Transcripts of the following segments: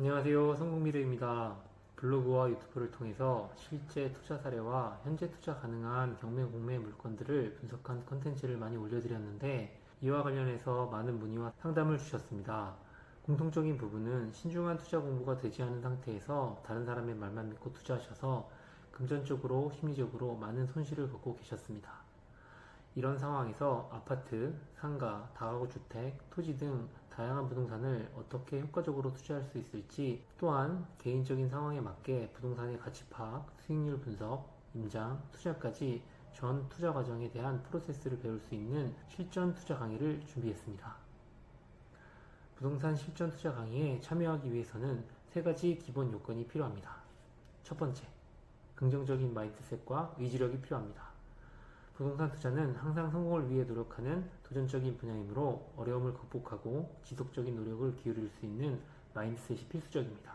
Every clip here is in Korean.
안녕하세요. 성공미래입니다. 블로그와 유튜브를 통해서 실제 투자 사례와 현재 투자 가능한 경매 공매 물건들을 분석한 컨텐츠를 많이 올려드렸는데 이와 관련해서 많은 문의와 상담을 주셨습니다. 공통적인 부분은 신중한 투자 공부가 되지 않은 상태에서 다른 사람의 말만 믿고 투자하셔서 금전적으로 심리적으로 많은 손실을 겪고 계셨습니다. 이런 상황에서 아파트, 상가, 다가구 주택, 토지 등 다양한 부동산을 어떻게 효과적으로 투자할 수 있을지 또한 개인적인 상황에 맞게 부동산의 가치 파악, 수익률 분석, 임장, 투자까지 전 투자 과정에 대한 프로세스를 배울 수 있는 실전 투자 강의를 준비했습니다. 부동산 실전 투자 강의에 참여하기 위해서는 세 가지 기본 요건이 필요합니다. 첫 번째, 긍정적인 마인드셋과 의지력이 필요합니다. 부동산 투자는 항상 성공을 위해 노력하는 도전적인 분야이므로 어려움을 극복하고 지속적인 노력을 기울일 수 있는 마인드셋이 필수적입니다.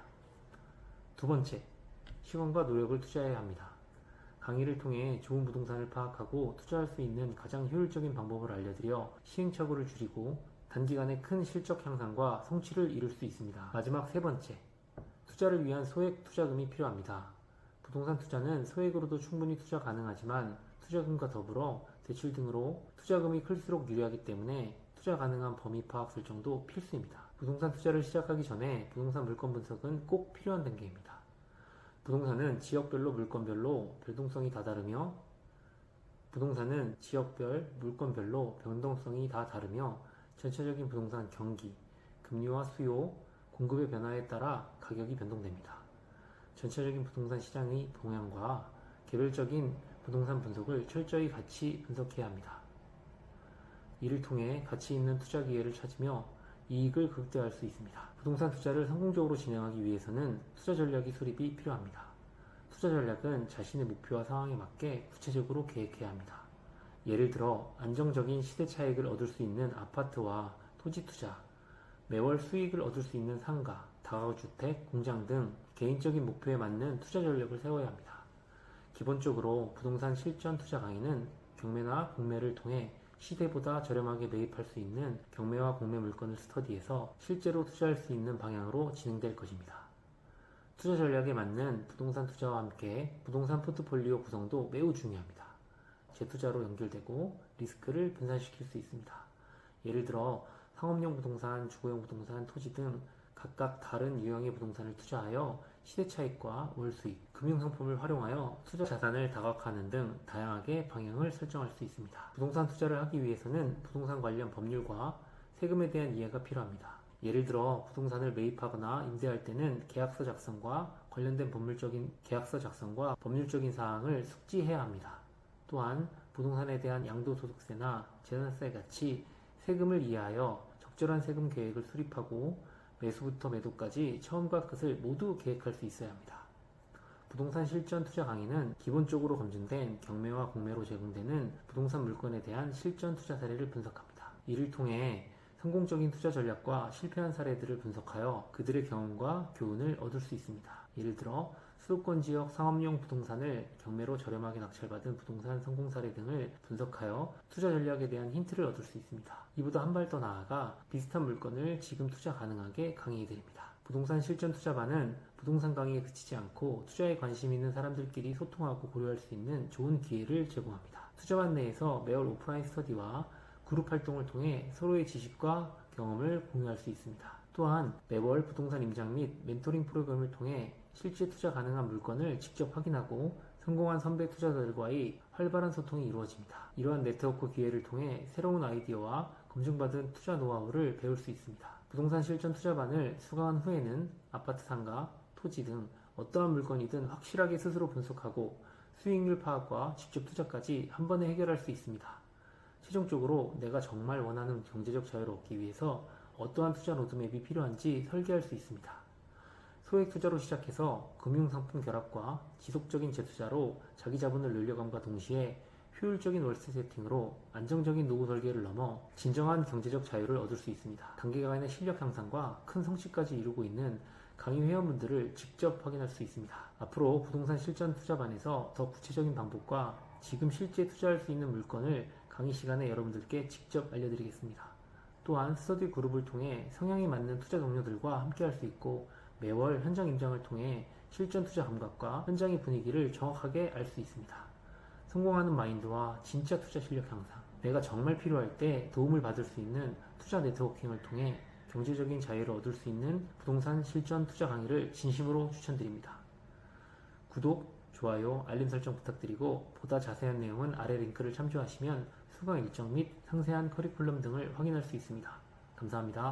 두 번째, 시간과 노력을 투자해야 합니다. 강의를 통해 좋은 부동산을 파악하고 투자할 수 있는 가장 효율적인 방법을 알려드려 시행착오를 줄이고 단기간에 큰 실적 향상과 성취를 이룰 수 있습니다. 마지막 세 번째, 투자를 위한 소액 투자금이 필요합니다. 부동산 투자는 소액으로도 충분히 투자 가능하지만 투자금과 더불어 대출 등으로 투자금이 클수록 유리하기 때문에 투자 가능한 범위 파악 설정도 필수입니다. 부동산 투자를 시작하기 전에 부동산 물건 분석은 꼭 필요한 단계입니다. 부동산은 지역별로 물건별로 변동성이 다 다르며 부동산은 지역별 물건별로 변동성이 다 다르며 전체적인 부동산 경기, 금리와 수요, 공급의 변화에 따라 가격이 변동됩니다. 전체적인 부동산 시장의 동향과 개별적인 부동산 분석을 철저히 같이 분석해야 합니다. 이를 통해 가치 있는 투자 기회를 찾으며 이익을 극대화할 수 있습니다. 부동산 투자를 성공적으로 진행하기 위해서는 투자 전략의 수립이 필요합니다. 투자 전략은 자신의 목표와 상황에 맞게 구체적으로 계획해야 합니다. 예를 들어 안정적인 시대 차익을 얻을 수 있는 아파트와 토지 투자, 매월 수익을 얻을 수 있는 상가, 다가구주택, 공장 등 개인적인 목표에 맞는 투자 전략을 세워야 합니다. 기본적으로 부동산 실전 투자 강의는 경매나 공매를 통해 시대보다 저렴하게 매입할 수 있는 경매와 공매 물건을 스터디해서 실제로 투자할 수 있는 방향으로 진행될 것입니다. 투자 전략에 맞는 부동산 투자와 함께 부동산 포트폴리오 구성도 매우 중요합니다. 재투자로 연결되고 리스크를 분산시킬 수 있습니다. 예를 들어 상업용 부동산, 주거용 부동산, 토지 등 각각 다른 유형의 부동산을 투자하여 시대 차익과 월 수익, 금융 상품을 활용하여 투자 자산을 다각화하는 등 다양하게 방향을 설정할 수 있습니다. 부동산 투자를 하기 위해서는 부동산 관련 법률과 세금에 대한 이해가 필요합니다. 예를 들어 부동산을 매입하거나 임대할 때는 계약서 작성과 관련된 법률적인 계약서 작성과 법률적인 사항을 숙지해야 합니다. 또한 부동산에 대한 양도소득세나 재산세 같이 세금을 이해하여 적절한 세금 계획을 수립하고 매수부터 매도까지 처음과 끝을 모두 계획할 수 있어야 합니다. 부동산 실전 투자 강의는 기본적으로 검증된 경매와 공매로 제공되는 부동산 물건에 대한 실전 투자 사례를 분석합니다. 이를 통해 성공적인 투자 전략과 실패한 사례들을 분석하여 그들의 경험과 교훈을 얻을 수 있습니다. 예를 들어 수도권 지역 상업용 부동산을 경매로 저렴하게 낙찰받은 부동산 성공 사례 등을 분석하여 투자 전략에 대한 힌트를 얻을 수 있습니다. 이보다 한 발 더 나아가 비슷한 물건을 지금 투자 가능하게 강의해 드립니다. 부동산 실전 투자반은 부동산 강의에 그치지 않고 투자에 관심 있는 사람들끼리 소통하고 고려할 수 있는 좋은 기회를 제공합니다. 투자반 내에서 매월 오프라인 스터디와 그룹 활동을 통해 서로의 지식과 경험을 공유할 수 있습니다. 또한 매월 부동산 임장 및 멘토링 프로그램을 통해 실제 투자 가능한 물건을 직접 확인하고 성공한 선배 투자자들과의 활발한 소통이 이루어집니다. 이러한 네트워크 기회를 통해 새로운 아이디어와 검증받은 투자 노하우를 배울 수 있습니다. 부동산 실전 투자반을 수강한 후에는 아파트 상가, 토지 등 어떠한 물건이든 확실하게 스스로 분석하고 수익률 파악과 직접 투자까지 한 번에 해결할 수 있습니다. 최종적으로 내가 정말 원하는 경제적 자유를 얻기 위해서 어떠한 투자 로드맵이 필요한지 설계할 수 있습니다. 소액 투자로 시작해서 금융상품 결합과 지속적인 재투자로 자기 자본을 늘려감과 동시에 효율적인 월세 세팅으로 안정적인 노후 설계를 넘어 진정한 경제적 자유를 얻을 수 있습니다. 단기간의 실력 향상과 큰 성취까지 이루고 있는 강의 회원분들을 직접 확인할 수 있습니다. 앞으로 부동산 실전 투자반에서 더 구체적인 방법과 지금 실제 투자할 수 있는 물건을 강의 시간에 여러분들께 직접 알려드리겠습니다. 또한 스터디 그룹을 통해 성향에 맞는 투자 동료들과 함께 할 수 있고 매월 현장 임장을 통해 실전 투자 감각과 현장의 분위기를 정확하게 알 수 있습니다. 성공하는 마인드와 진짜 투자 실력 향상, 내가 정말 필요할 때 도움을 받을 수 있는 투자 네트워킹을 통해 경제적인 자유를 얻을 수 있는 부동산 실전 투자 강의를 진심으로 추천드립니다. 구독, 좋아요, 알림 설정 부탁드리고 보다 자세한 내용은 아래 링크를 참조하시면 수강 일정 및 상세한 커리큘럼 등을 확인할 수 있습니다. 감사합니다.